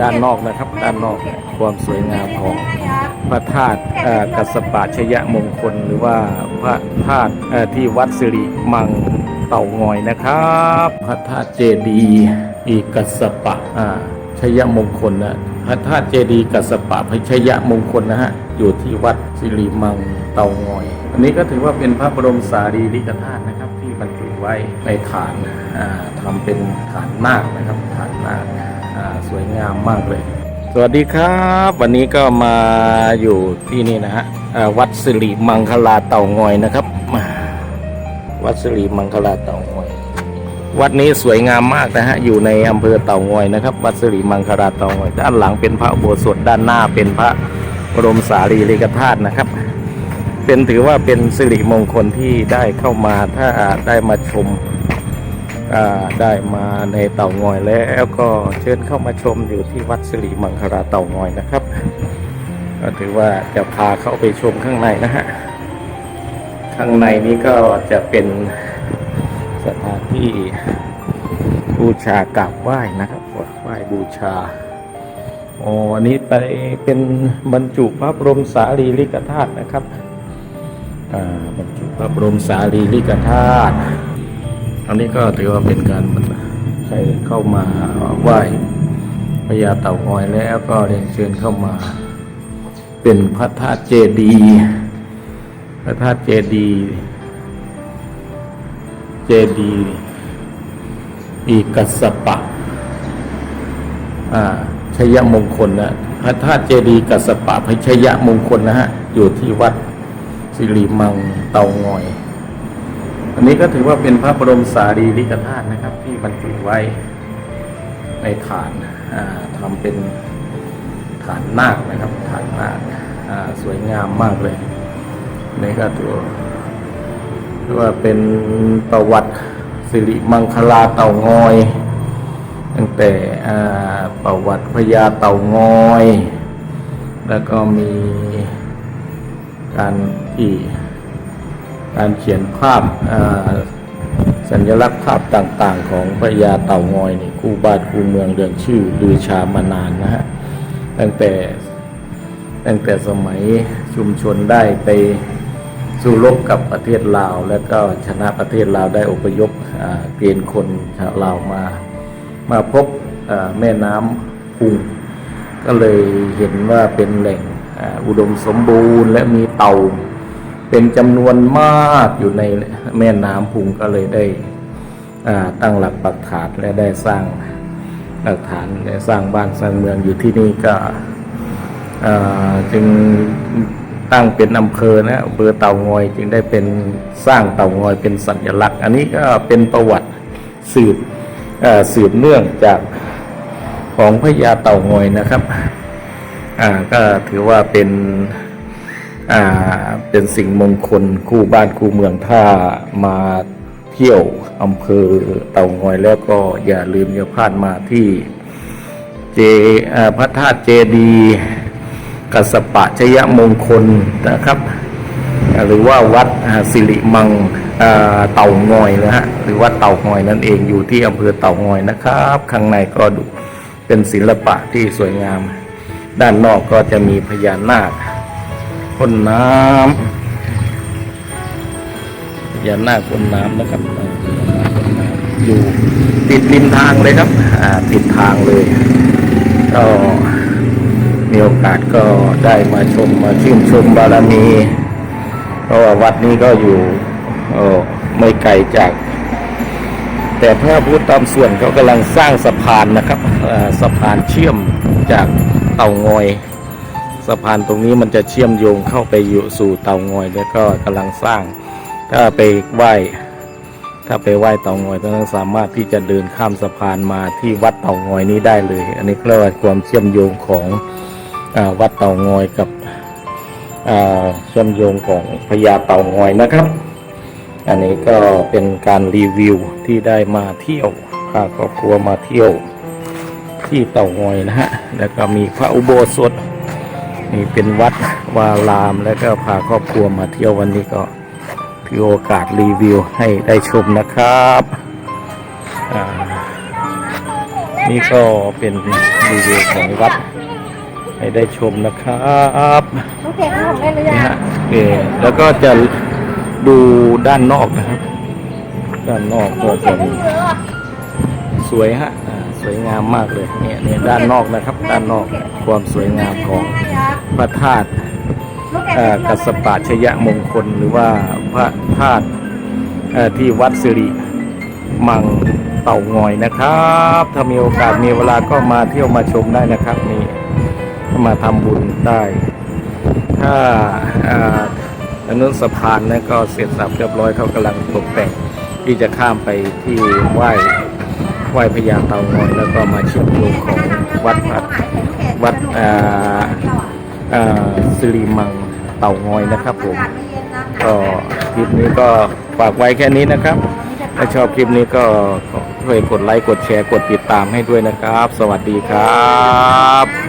ด้านนอกนะครับ ด้านนอกความสวยงามของพระธาตุอ่อกัสปะชยมงคล หรือว่าพระธาตุที่วัดสิริมังเต่างอยนะครับ พระธาตุเจดีย์อีกัสปะอ่าชยมงคลนะพระธาตุเจดีย์กัสปะพระชยมงคลนะฮะอยู่ที่วัดสิริมังเต่างอย อันนี้ก็ถือว่าเป็นพระบรมสารีริกธาตุนะครับ ที่บรรจุไว้ในฐานอ่าทำเป็นฐานนาคนะครับฐานนาค สวยงามมากเลย สวัสดีครับ วันนี้ก็มาอยู่ที่นี่นะฮะวัดสิริมังคลาเต่างอยนะครับ วัดสิริมังคลาเต่างอย วัดนี้สวยงามมากนะฮะอยู่ในอำเภอเต่างอยนะครับ วัดสิริมังคลาเต่างอย ด้านหลังเป็นพระโบสถด้านหน้าเป็นพระบรมสารีริกธาตุนะครับ เป็นถือว่าเป็นสิริมงคลที่ได้เข้ามาถ้าได้มาชม ได้มาในเต่างอยแล้วก็เชิญเข้ามาชมอยู่ที่วัดสิริมังคลาเต่างอยนะครับ ก็ถือว่าจะพาเข้าไปชมข้างในนะฮะข้างในนี้ก็จะเป็นสถานที่บูชากราบไหว้นะครับไหว้บูชาอ๋ออันนี้ไปเป็นบรรจุพระบรมสารีริกธาตุนะครับบรรจุพระบรมสารีริกธาตุ อันนี้ก็ถือว่าเป็นการใครเข้ามาไหว้พญาเต่างอยแล้วก็เรียนเชิญเข้ามา เป็นพระธาตุเจดีย์พระธาตุเจดีย์เจดีย์อีกัสปะอ่าชยมงคลนะพระธาตุเจดีย์กัสปะพระชยมงคลนะฮะอยู่ที่วัดสิริมังเตางอย อันนี้ก็ถือว่าเป็นพระบรมสารีริกธาตุนะครับ ที่บรรจุไว้ในฐานอ่าทำเป็นฐานนาคนะครับ ฐานนาคสวยงามมากเลยนี่ก็ถือว่าถือว่าเป็นประวัติสิริมังคลาเต่างอย ตั้งแต่ประวัติพญาเต่างอย แล้วก็มีการที่ การเขียนภาพสัญลักษณ์ภาพต่างๆ ของพญาเต่างอยนี่คู่บ้านคู่เมืองเรื่องชื่อลือชามานานนะฮะตั้งแต่ตั้งแต่สมัยชุมชนได้ไปสู้รบกับประเทศลาว แล้วก็ชนะประเทศลาวได้อพยพเกณฑ์คนชาวลาวมา มาพบแม่น้ำพุงก็เลยเห็นว่าเป็นแหล่งอุดมสมบูรณ์และมีเต่า เป็นจำนวนมากอยู่ในแม่น้ำพุงก็เลยได้ตั้งหลักปักฐานและได้สร้างหลักฐานและสร้างบ้านสร้างเมืองอยู่ที่นี่ก็จึงตั้งเป็นอำเภอนะอำเภอเต่างอยจึงได้เป็นสร้างเต่างอยเป็นสัญลักษณ์ อันนี้ก็เป็นประวัติสืบเอ่อสืบเนื่องจากของพญาเต่างอยนะครับก็ถือว่าเป็น เป็นสิ่งมงคลคู่บ้านคู่เมืองถ้ามาเที่ยวอำเภอเต่างอยแล้วก็อย่าลืมอย่าพลาดมาที่เจอ่าพระธาตุเจดีกัสปะชยมงคลนะครับ หรือว่าวัดสิริมังเต่างอยนะฮะหรือว่าเต่างอยนั่นเองอยู่ที่อำเภอเต่างอยนะครับ ข้างในก็ดูเป็นศิลปะที่สวยงาม ด้านนอกก็จะมีพญานาค พ่นน้ำพญาหน้าคพ่นน้ำนะครับอยู่ติดริมทางเลยครับอ่าติดทางเลย ก็มีโอกาสก็ได้มาชมมาชื่นชมบารมี เพราะว่าวัดนี้ก็อยู่เออไม่ไกลจาก แต่ถ้าพูดตามส่วนเขากำลังสร้างสะพานนะครับสะพานเชื่อมจากเต่างอย สะพานตรงนี้มันจะเชื่อมโยงเข้าไปอยู่สู่เตางอยแล้วก็กำลังสร้าง ถ้าไปไหว้ถ้าไปไหว้เตางอยต้องสามารถที่จะเดินข้ามสะพานมาที่วัดเตางอยนี้ได้เลย อันนี้เรียกว่าความเชื่อมโยงของอวัดเตางอยกับเชื่อมโยงของพญาเตางอยนะครับ อันนี้ก็เป็นการรีวิวที่ได้มาเที่ยวพาครอบครัวมาเที่ยวที่เตางอยนะฮะแล้วก็มีพระอุโบสถ นี่เป็นวัดวารามแล้วก็พาครอบครัวมาเที่ยววันนี้ก็ถือโอกาสรีวิวให้ได้ชมนะครับอ่านี่ก็เป็นรีวิวของวัดให้ได้ชมนะครับลูกเด็กของเล่นหรือนี่ยังฮะเออแล้วก็จะดูด้านนอกนะครับ ด้านนอกก็จะมีสวยฮะอ่าสวยงามมากเลยเนี่ยเนี่ยด้านนอกนะครับ ด้านนอกความสวยงามของ พระธาตุกัสปะชยมงคลหรือว่าพระธาตุที่วัดสิริมังเต่างอยนะครับ ถ้ามีโอกาสมีเวลาก็มาเที่ยวมาชมได้นะครับนี่มาทำบุญได้ ถ้าถนนสะพานนั้นก็เสร็จสับเรียบร้อยเขากำลังตกแต่งที่จะข้ามไปที่ไหว้ไหว้พญาเต่างอย แล้วก็มาเชื่อมโยงของวัดวัดวัดอ่า สิริมังเต่างอยนะครับผมก็คลิปนี้ก็ฝากไว้แค่นี้นะครับ ถ้าชอบคลิปนี้ก็ช่วยกดไลค์กดแชร์กดติดตามให้ด้วยนะครับ สวัสดีครับ